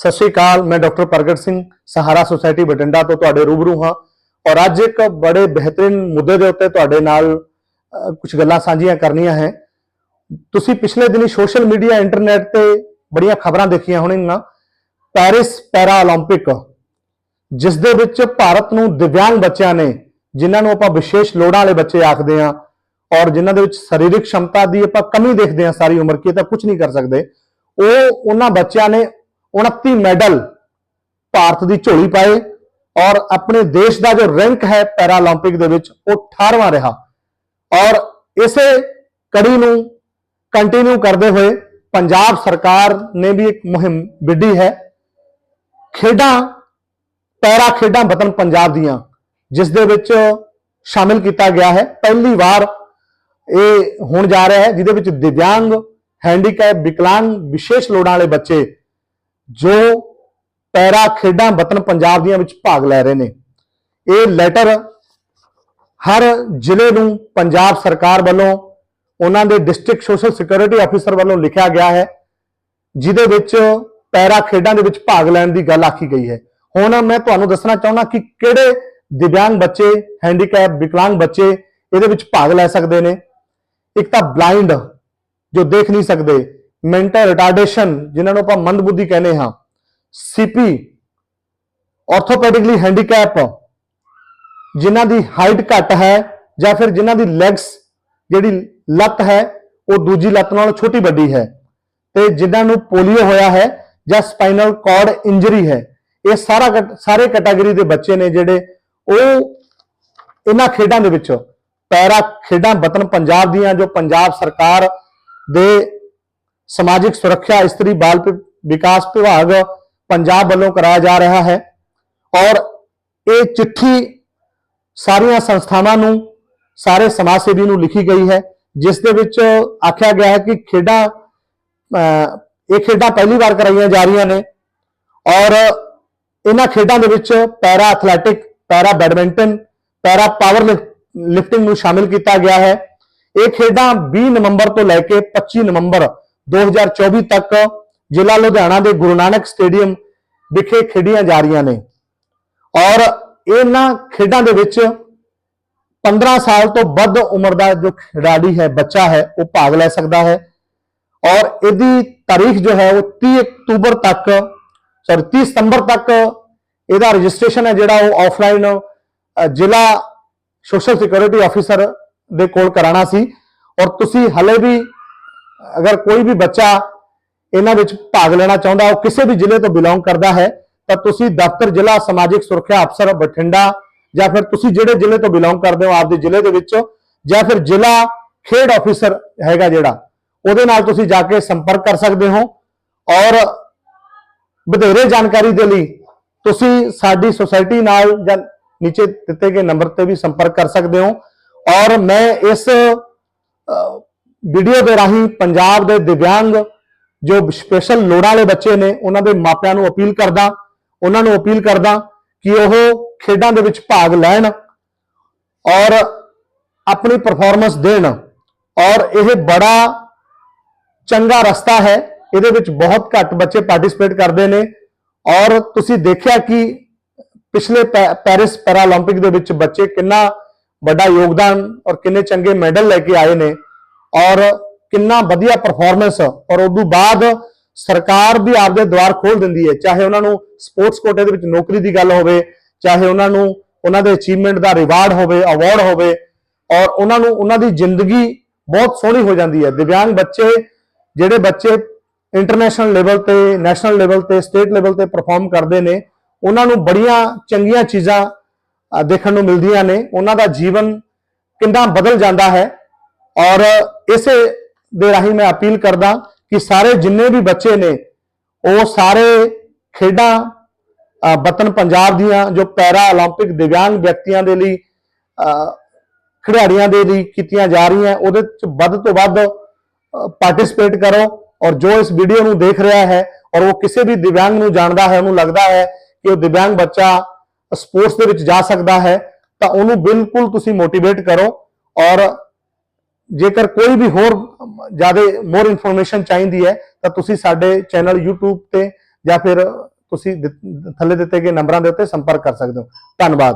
ਸਤਿ ਸ਼੍ਰੀ ਅਕਾਲ ਮੈਂ ਡਾਕਟਰ ਪ੍ਰਗਟ ਸਿੰਘ ਸਹਾਰਾ ਸੁਸਾਇਟੀ ਬਟਿੰਡਾ ਤੋਂ ਤੁਹਾਡੇ ਰੂਬਰੂ ਹਾਂ ਔਰ ਅੱਜ ਇੱਕ ਬੜੇ ਬਿਹਤਰੀਨ ਮੁੱਦੇ ਦੇ ਉੱਤੇ ਤੁਹਾਡੇ ਨਾਲ ਕੁਝ ਗੱਲਾਂ ਸਾਂਝੀਆਂ ਕਰਨੀਆਂ ਹੈ ਤੁਸੀਂ ਪਿਛਲੇ ਦਿਨੀ ਸੋਸ਼ਲ ਮੀਡੀਆ ਇੰਟਰਨੈਟ ਤੇ ਬੜੀਆਂ ਖਬਰਾਂ ਦੇਖੀਆਂ ਹੋਣਗੀਆਂ ਪੈਰਿਸ ਪੈਰਾ 올림픽 ਜਿਸ ਦੇ ਵਿੱਚ ਭਾਰਤ ਨੂੰ ਦਿਵਿਆਂਗ ਬੱਚਿਆਂ ਨੇ ਜਿਨ੍ਹਾਂ ਨੂੰ ਆਪਾਂ ਵਿਸ਼ੇਸ਼ ਲੋੜਾਂ ਵਾਲੇ ਬੱਚੇ ਆਖਦੇ ਹਾਂ ਔਰ ਜਿਨ੍ਹਾਂ ਦੇ ਵਿੱਚ ਸਰੀਰਕ ਸ਼ਮਤਾ ਦੀ ਆਪਾਂ ਕਮੀ ਦੇਖਦੇ ਹਾਂ ਸਾਰੀ ਉਮਰ ਕੀ ਇਹ ਤਾਂ ਕੁਝ ਨਹੀਂ ਕਰ ਸਕਦੇ ਉਹ ਉਹਨਾਂ ਬੱਚਿਆਂ ਨੇ 29 ਮੈਡਲ ਭਾਰਤ ਦੀ ਝੋਲੀ ਪਾਏ ਔਰ ਆਪਣੇ ਦੇਸ਼ ਦਾ ਜੋ ਰੈਂਕ ਹੈ ਪੈਰਾਲੰਪਿਕ ਦੇ ਵਿੱਚ ਉਹ 18ਵਾਂ ਰਿਹਾ। ਔਰ ਇਸੇ ਕੜੀ ਨੂੰ ਕੰਟੀਨਿਊ ਕਰਦੇ ਹੋਏ ਪੰਜਾਬ ਸਰਕਾਰ ਨੇ ਵੀ ਇੱਕ ਮੁਹਿੰਮ ਵਿੱਢੀ ਹੈ। ਖੇਡਾਂ, ਪੈਰਾ ਖੇਡਾਂ ਵਤਨ ਪੰਜਾਬ ਦੀਆਂ, ਜਿਸ ਦੇ ਵਿੱਚ ਸ਼ਾਮਿਲ ਕੀਤਾ ਗਿਆ ਹੈ। ਪਹਿਲੀ ਵਾਰ ਇਹ ਹੋਣ ਜਾ ਰਿਹਾ ਹੈ, ਜਿਹਦੇ ਵਿੱਚ ਦਿਵਿਆਂਗ ਹੈਂਡੀਕੈਪ ਵਿਕਲਾਂਗ ਵਿਸ਼ੇਸ਼ ਲੋੜਾਂ ਵਾਲੇ ਬੱਚੇ ਜੋ ਪੈਰਾ ਖੇਡਾਂ ਵਤਨ ਪੰਜਾਬ ਦੀਆਂ ਵਿੱਚ ਭਾਗ ਲੈ ਰਹੇ ਨੇ। ਇਹ ਲੈਟਰ ਹਰ ਜ਼ਿਲ੍ਹੇ ਨੂੰ ਪੰਜਾਬ ਸਰਕਾਰ ਵੱਲੋਂ, ਉਹਨਾਂ ਦੇ ਡਿਸਟ੍ਰਿਕਟ ਸੋਸ਼ਲ ਸਿਕਿਉਰਿਟੀ ਆਫੀਸਰ ਵੱਲੋਂ ਲਿਖਿਆ ਗਿਆ ਹੈ, ਜਿਹਦੇ ਵਿੱਚ ਪੈਰਾ ਖੇਡਾਂ ਦੇ ਵਿੱਚ ਭਾਗ ਲੈਣ ਦੀ ਗੱਲ ਆਖੀ ਗਈ ਹੈ। ਹੁਣ ਮੈਂ ਤੁਹਾਨੂੰ ਦੱਸਣਾ ਚਾਹੁੰਦਾ ਕਿ ਕਿਹੜੇ ਦਿਵਿਆਂਗ ਬੱਚੇ ਹੈਂਡੀਕੈਪ ਵਿਕਲਾਂਗ ਬੱਚੇ ਇਹਦੇ ਵਿੱਚ ਭਾਗ ਲੈ ਸਕਦੇ ਨੇ। ਇੱਕ ਤਾਂ ਬਲਾਈਂਡ ਜੋ ਦੇਖ ਨਹੀਂ ਸਕਦੇ। ਮੈਂਟਲ ਰਿਟਾਰਡੇਸ਼ਨ ਜਿਨ੍ਹਾਂ ਨੂੰ ਆਪਾਂ ਮੰਦਬੁੱਧੀ ਕਹਿੰਦੇ ਹਾਂ। ਸੀਪੀ ਆਰਥੋਪੈਡਿਕਲੀ ਹੈਂਡੀਕੈਪ ਜਿਨ੍ਹਾਂ ਦੀ ਹਾਈਟ ਘੱਟ ਹੈ ਜਾਂ ਫਿਰ ਜਿਨ੍ਹਾਂ ਦੀ ਲੈਗਸ ਜਿਹੜੀ ਲੱਤ ਹੈ, ਉਹ ਦੂਜੀ ਲੱਤ ਨਾਲੋਂ ਛੋਟੀ ਵੱਡੀ ਹੈ। ਤੇ ਜਿਨ੍ਹਾਂ ਨੂੰ ਪੋਲੀਓ ਹੋਇਆ ਹੈ ਜਾਂ ਸਪਾਈਨਲ ਕਾਰਡ ਇੰਜਰੀ ਹੈ। ਇਹ ਸਾਰਾ ਕਟ- ਸਾਰੇ ਕੈਟਾਗਰੀ ਦੇ ਬੱਚੇ ਨੇ ਜਿਹੜੇ ਉਹ ਇਹਨਾਂ ਖੇਡਾਂ ਦੇ ਵਿੱਚ, ਪੈਰਾ ਖੇਡਾਂ ਵਤਨ ਪੰਜਾਬ ਦੀਆਂ ਜੋ ਪੰਜਾਬ ਸਰਕਾਰ ਦੇ ਸਮਾਜਿਕ ਸੁਰੱਖਿਆ, ਇਸਤਰੀ ਬਾਲ ਵਿ- ਵਿਕਾਸ ਵਿਭਾਗ ਪੰਜਾਬ ਵੱਲੋਂ ਕਰਾਇਆ ਜਾ ਰਿਹਾ ਹੈ ਔਰ ਇਹ ਚਿੱਠੀ ਸਾਰੀਆਂ ਸੰਸਥਾਵਾਂ ਨੂੰ, ਸਾਰੇ ਸਮਾਜ ਸੇਵੀ ਨੂੰ ਲਿਖੀ ਗਈ ਹੈ, ਜਿਸ ਦੇ ਵਿੱਚ ਆਖਿਆ ਗਿਆ ਹੈ ਕਿ ਖੇਡਾਂ ਇਹ ਖੇਡਾਂ ਪਹਿਲੀ ਵਾਰ ਕਰਾਈਆਂ ਜਾ ਰਹੀਆਂ ਨੇ ਔਰ ਇਹਨਾਂ ਖੇਡਾਂ ਦੇ ਵਿੱਚ para athletic, para badminton, para power lifting ਨੂੰ ਸ਼ਾਮਿਲ ਕੀਤਾ ਗਿਆ ਹੈ। ਇਹ ਖੇਡਾਂ 20 ਨਵੰਬਰ ਤੋਂ ਲੈ ਕੇ 25 ਨਵੰਬਰ 2024 ਤੱਕ ਜ਼ਿਲ੍ਹਾ ਲੁਧਿਆਣਾ ਦੇ ਗੁਰੂ ਨਾਨਕ ਸਟੇਡੀਅਮ ਵਿਖੇ ਖੇਡੀਆਂ ਜਾ ਰਹੀਆਂ ਨੇ। ਔਰ ਇਹਨਾਂ ਖੇਡਾਂ ਦੇ ਵਿੱਚ 15 ਸਾਲ ਤੋਂ ਵੱਧ ਉਮਰ ਦਾ ਜੋ ਖਿਡਾਰੀ ਹੈ, ਬੱਚਾ ਹੈ, ਉਹ ਭਾਗ ਲੈ ਸਕਦਾ ਹੈ। ਔਰ ਇਹਦੀ ਤਾਰੀਖ ਜੋ ਹੈ, ਉਹ 30 ਅਕਤੂਬਰ ਤੱਕ ਸੌਰੀ 30 ਸਤੰਬਰ ਤੱਕ ਇਹਦਾ ਰਜਿਸਟ੍ਰੇਸ਼ਨ ਹੈ, ਜਿਹੜਾ ਉਹ ਆਫਲਾਈਨ ਜ਼ਿਲ੍ਹਾ ਸੋਸ਼ਲ ਸਿਕਿਉਰਿਟੀ ਆਫੀਸਰ ਦੇ ਕੋਲ ਕਰਾਣਾ ਸੀ। ਔਰ ਤੁਸੀਂ ਹਲੇ ਵੀ ਅਗਰ ਕੋਈ ਵੀ ਬੱਚਾ ਇਹਨਾਂ ਵਿੱਚ ਭਾਗ ਲੈਣਾ ਚਾਹੁੰਦਾ, ਉਹ ਕਿਸੇ ਵੀ ਜ਼ਿਲ੍ਹੇ ਤੋਂ ਬਿਲੋਂਗ ਕਰਦਾ ਹੈ, ਤਾਂ ਤੁਸੀਂ ਦਫ਼ਤਰ, ਜ਼ਿਲ੍ਹਾ ਸਮਾਜਿਕ ਸੁਰੱਖਿਆ ਅਫਸਰ ਬਠਿੰਡਾ ਜਾਂ ਫਿਰ ਤੁਸੀਂ ਜਿਹੜੇ ਜ਼ਿਲ੍ਹੇ ਤੋਂ ਬਿਲੋਂਗ ਕਰਦੇ ਹੋ ਆਪਦੇ ਜ਼ਿਲ੍ਹੇ ਦੇ ਵਿੱਚ, ਜਾਂ ਫਿਰ ਜ਼ਿਲ੍ਹਾ ਖੇਡ ਆਫੀਸਰ ਹੈਗਾ ਜਿਹੜਾ, ਉਹਦੇ ਨਾਲ ਤੁਸੀਂ ਜਾ ਕੇ ਸੰਪਰਕ ਕਰ ਸਕਦੇ ਹੋ ਔਰ ਵਧੇਰੇ ਜਾਣਕਾਰੀ ਦੇ ਲਈ ਤੁਸੀਂ ਸਾਡੀ ਸੁਸਾਇਟੀ ਨਾਲ ਜਾਂ ਨੀਚੇ ਦਿੱਤੇ ਗਏ ਨੰਬਰ ਤੇ ਵੀ ਸੰਪਰਕ ਕਰ ਸਕਦੇ ਹੋ ਔਰ ਮੈਂ ਇਸ ਵੀਡੀਓ ਦੇ ਰਾਹੀਂ ਪੰਜਾਬ ਦੇ ਦਿਵਿਆਂਗ ਜੋ ਸਪੈਸ਼ਲ ਲੋੜਾਂ ਵਾਲੇ ਬੱਚੇ ਨੇ, ਉਹਨਾਂ ਦੇ ਮਾਪਿਆਂ ਨੂੰ ਅਪੀਲ ਕਰਦਾ, ਉਹਨਾਂ ਨੂੰ ਅਪੀਲ ਕਰਦਾ ਕਿ ਉਹ ਖੇਡਾਂ ਦੇ ਵਿੱਚ ਭਾਗ ਲੈਣ ਔਰ ਆਪਣੀ ਪਰਫਾਰਮੈਂਸ ਦੇਣ ਔਰ ਇਹ ਬੜਾ ਚੰਗਾ ਰਸਤਾ ਹੈ। ਇਹਦੇ ਵਿੱਚ ਬਹੁਤ ਘੱਟ ਬੱਚੇ ਪਾਰਟਿਸਿਪੇਟ ਕਰਦੇ ਨੇ ਔਰ ਤੁਸੀਂ ਦੇਖਿਆ ਕਿ ਪਿਛਲੇ ਪੈਰਿਸ ਪੈਰਾਲੰਪਿਕ ਦੇ ਵਿੱਚ ਬੱਚੇ ਕਿੰਨਾ ਵੱਡਾ ਯੋਗਦਾਨ ਔਰ ਕਿੰਨੇ ਚੰਗੇ ਮੈਡਲ ਲੈ ਕੇ ਆਏ ਨੇ। ਔਰ ਕਿੰਨਾ ਵਧੀਆ ਪਰਫਾਰਮੈਂਸ ਔਰ ਉਦੋਂ ਬਾਅਦ ਸਰਕਾਰ ਵੀ ਆਪਦੇ ਦਵਾਰ ਖੋਲ ਦਿੰਦੀ ਹੈ, ਚਾਹੇ ਉਹਨਾਂ ਨੂੰ ਸਪੋਰਟਸ ਕੋਟੇ ਦੇ ਵਿੱਚ ਨੌਕਰੀ ਦੀ ਗੱਲ ਹੋਵੇ, ਚਾਹੇ ਉਹਨਾਂ ਨੂੰ ਉਹਨਾਂ ਦੇ ਅਚੀਵਮੈਂਟ ਦਾ ਰਿਵਾਰਡ ਹੋਵੇ ਅਵਾਰਡ ਹੋਵੇ, ਔਰ ਉਹਨਾਂ ਨੂੰ ਉਹਨਾਂ ਦੀ ਜ਼ਿੰਦਗੀ ਬਹੁਤ ਸੋਹਣੀ ਹੋ ਜਾਂਦੀ ਹੈ। ਦਿਵਿਆਂਗ ਬੱਚੇ, ਜਿਹੜੇ ਬੱਚੇ ਇੰਟਰਨੈਸ਼ਨਲ ਲੈਵਲ ਤੇ ਨੈਸ਼ਨਲ ਲੈਵਲ ਤੇ ਸਟੇਟ ਲੈਵਲ ਤੇ ਪਰਫਾਰਮ ਕਰਦੇ ਨੇ, ਉਹਨਾਂ ਨੂੰ ਬੜੀਆਂ ਚੰਗੀਆਂ ਚੀਜ਼ਾਂ ਦੇਖਣ ਨੂੰ ਮਿਲਦੀਆਂ ਨੇ। ਉਹਨਾਂ ਦਾ ਜੀਵਨ ਕਿੰਨਾ ਬਦਲ ਜਾਂਦਾ ਹੈ। ਔਰ ਇਸੇ ਦੇ ਰਾਹੀਂ ਮੈਂ ਅਪੀਲ ਕਰਦਾ ਕਿ ਸਾਰੇ ਜਿੰਨੇ ਵੀ ਬੱਚੇ ਨੇ ਉਹ ਸਾਰੇ ਖੇਡਾਂ ਅ, ਵਤਨ ਪੰਜਾਬ ਦੀਆਂ ਜੋ ਪੈਰਾ 올림픽 ਦਿਵਿਆਂਗ ਵਿਅਕਤੀਆਂ ਦੇ ਲਈ ਅ, ਖਿਡਾਰੀਆਂ ਦੇ ਲਈ ਕੀਤੀਆਂ ਜਾ ਰਹੀਆਂ ਉਹਦੇ ਚ ਵੱਧ ਤੋਂ ਵੱਧ ਪਾਰਟਿਸਿਪੇਟ ਕਰੋ ਔਰ ਜੋ ਇਸ ਵੀਡੀਓ ਨੂੰ ਦੇਖ ਰਿਹਾ ਹੈ ਔਰ ਉਹ ਕਿਸੇ ਵੀ ਦਿਵਿਆਂਗ ਨੂੰ ਜਾਣਦਾ ਹੈ ਉਹਨੂੰ ਲੱਗਦਾ ਹੈ ਕਿ ਉਹ ਦਿਵਿਆਂਗ ਬੱਚਾ ਸਪੋਰਟਸ ਦੇ ਵਿੱਚ ਜਾ ਸਕਦਾ ਹੈ ਤਾਂ ਉਹਨੂੰ ਬਿਲਕੁਲ ਤੁਸੀਂ ਮੋਟੀਵੇਟ ਕਰੋ ਔਰ ਜੇਕਰ ਕੋਈ ਵੀ ਹੋਰ ਜ਼ਿਆਦਾ ਮੋਰ ਇਨਫੋਰਮੇਸ਼ਨ ਚਾਹੀਦੀ ਹੈ, ਤਾਂ ਤੁਸੀਂ ਸਾਡੇ ਚੈਨਲ YouTube ਤੇ ਜਾਂ ਫਿਰ ਤੁਸੀਂ ਦਿੱਤ- ਥੱਲੇ ਦਿੱਤੇ ਗਏ ਨੰਬਰਾਂ ਦੇ ਉੱਤੇ ਸੰਪਰਕ ਕਰ ਸਕਦੇ ਹੋ। ਧੰਨਵਾਦ।